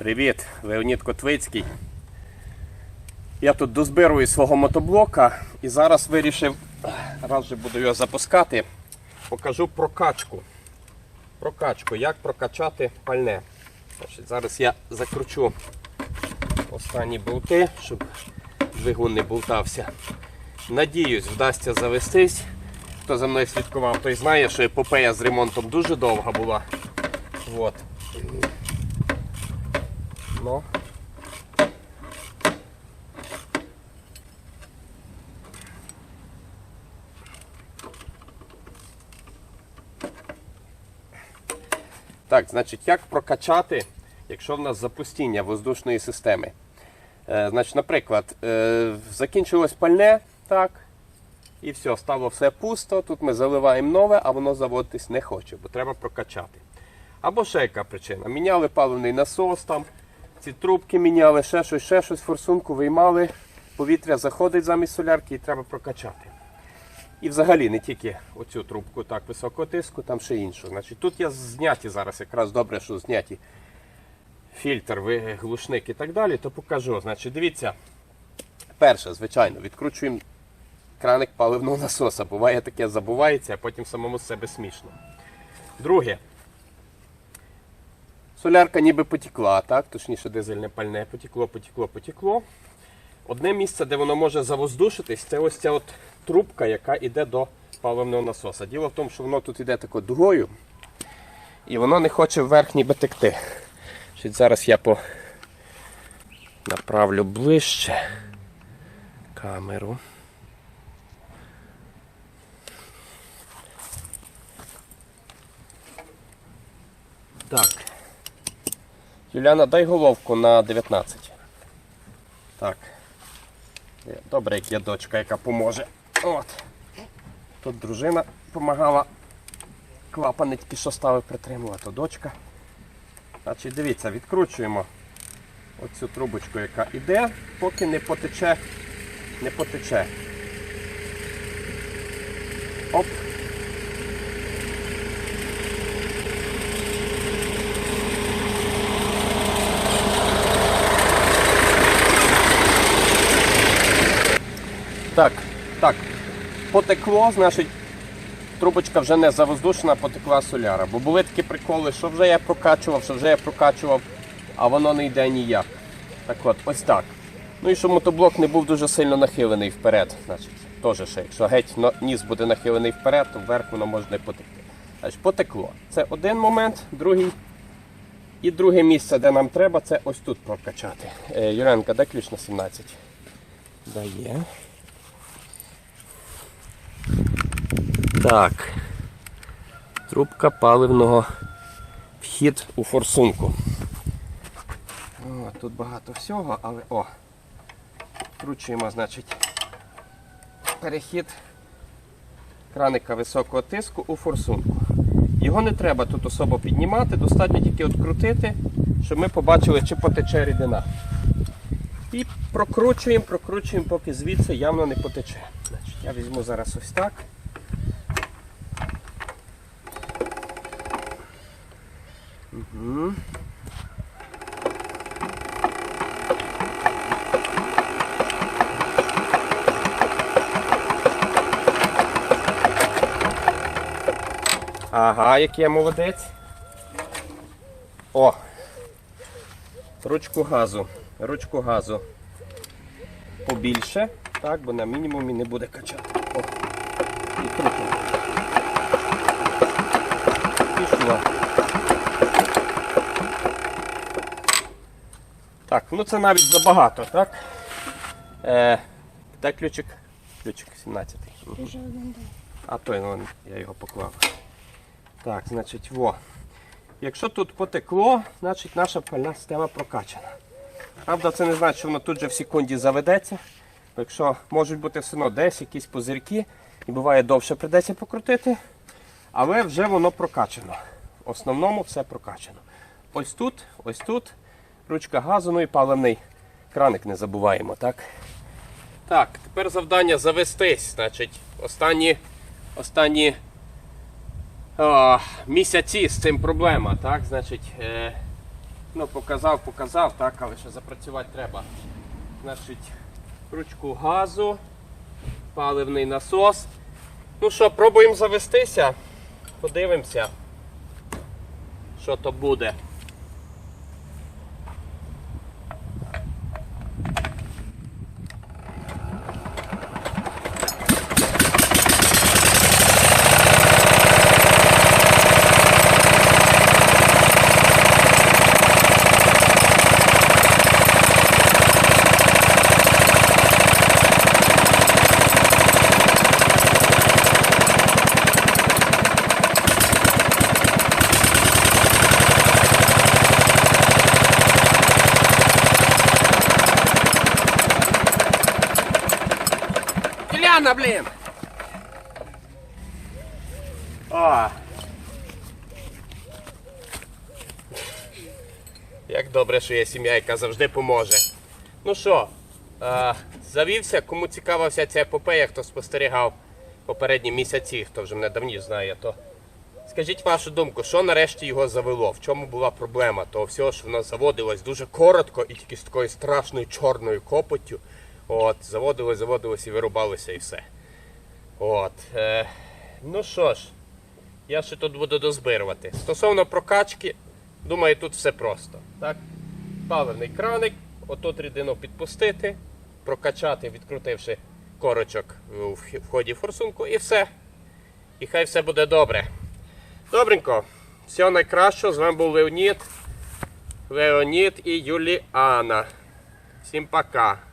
Привіт, Леонід Котвицький. Я тут дозбирую свого мотоблока і зараз вирішив, раз вже буду його запускати, покажу прокачку. Прокачку, як прокачати пальне. Зараз я закручу останні болти, щоб двигун не болтався. Надіюсь, вдасться завестись. Хто за мною слідкував, той знає, що епопея з ремонтом дуже довга була. От. Ну. Так, значить, як прокачати, якщо в нас запустіння воздушної системи? Е, значить, наприклад, е, закінчилось пальне, так, і все, стало все пусто. Тут ми заливаємо нове, а воно заводитись не хоче, бо треба прокачати. Або ще яка причина. Міняли паливний насос, там, ці трубки міняли, ще щось, ще щось, форсунку виймали, повітря заходить замість солярки і треба прокачати. І взагалі не тільки оцю трубку так високого тиску, там ще іншу. Значить, тут я зняті зараз, якраз добре, що зняті фільтр, глушник і так далі, то покажу. Значить, дивіться, перше, звичайно, відкручуємо краник паливного насоса. Буває таке, забувається, а потім самому себе смішно. Друге. Солярка ніби потекла, так? точніше дизельне пальне, потекло, потекло, потекло. Одне місце, де воно може завоздушитись, це ось ця от трубка, яка йде до паливного насоса. Діло в тому, що воно тут йде такою дугою, і воно не хоче вверх ніби текти. Значить, Зараз я по... направлю ближче камеру. Так. Юляна, дай головку на 19. Так. Добре, як є дочка, яка поможе. От. Тут дружина допомагала. Клапани тільки що ставив притримувала, то дочка. Значить, дивіться, відкручуємо оцю трубочку, яка йде, поки не потече, не потече. Оп. Так, так. Потекло, значить, трубочка вже не завоздушена, потекла соляра. Бо були такі приколи, що вже я прокачував, що вже я прокачував, а воно не йде ніяк. Так от, ось так. Ну і щоб мотоблок не був дуже сильно нахилений вперед. Значить, теж ще, якщо геть ніс буде нахилений вперед, то вверх воно може не потекти. Значить, потекло. Це один момент, другий. І друге місце, де нам треба, це ось тут прокачати. Е, Юренка, де ключ на 17? Дає. Так. Трубка паливного вхід у форсунку. О, тут багато всього, але о. Вкручуємо, значить, перехід краника високого тиску у форсунку. Його не треба тут особо піднімати, достатньо тільки відкрутити, щоб ми побачили, чи потече рідина. І прокручуємо, прокручуємо, поки звідси явно не потече. Значить, я візьму зараз ось так. Ага, який я молодець. О! Ручку газу. Ручку газу побільше, так, бо на мінімумі не буде качати. О. І крутимо. Так, ну це навіть забагато, так? Е, де ключик? Ключик 17. Мгм. Вже один. А той, ну, я його поклав. Так, значить, во. Якщо тут потекло, значить наша пальна система прокачана. Правда, це не значить, що воно тут же в секунді заведеться. Якщо можуть бути все одно десь якісь пузирки, і буває довше придеться покрутити, але вже воно прокачано. В основному все прокачано. Ось тут, ось тут, ручка газу, ну і паливний краник не забуваємо, так? Так, тепер завдання завестись. Значить, останні, останні а, місяці з цим проблема. Так, значить, е, Ну, показав, показав, так, але ще запрацювати треба. Значить, ручку газу, паливний насос. Ну що, пробуємо завестися. Подивимося, що то буде. Іляна, блін! А. Як добре, що є сім'я, яка завжди поможе. Ну що, е, завівся, кому цікава вся ця епопея, хто спостерігав попередні місяці, хто вже мене давніше знає, то скажіть вашу думку, що нарешті його завело? В чому була проблема того всього, що воно заводилось дуже коротко і тільки з такою страшною чорною копоттю. От, заводилось, заводилось і вирубалося і все. От. Е, ну що ж, я ще тут буду дозбирувати. Стосовно прокачки, думаю, тут все просто. Так? Паливний краник, отут рідину підпустити, прокачати, відкрутивши корочок в ході форсунку, і все. І хай все буде добре. Добренько. Всього найкращого. З вами був Леонід. Леонід і Юліана. Всім пока.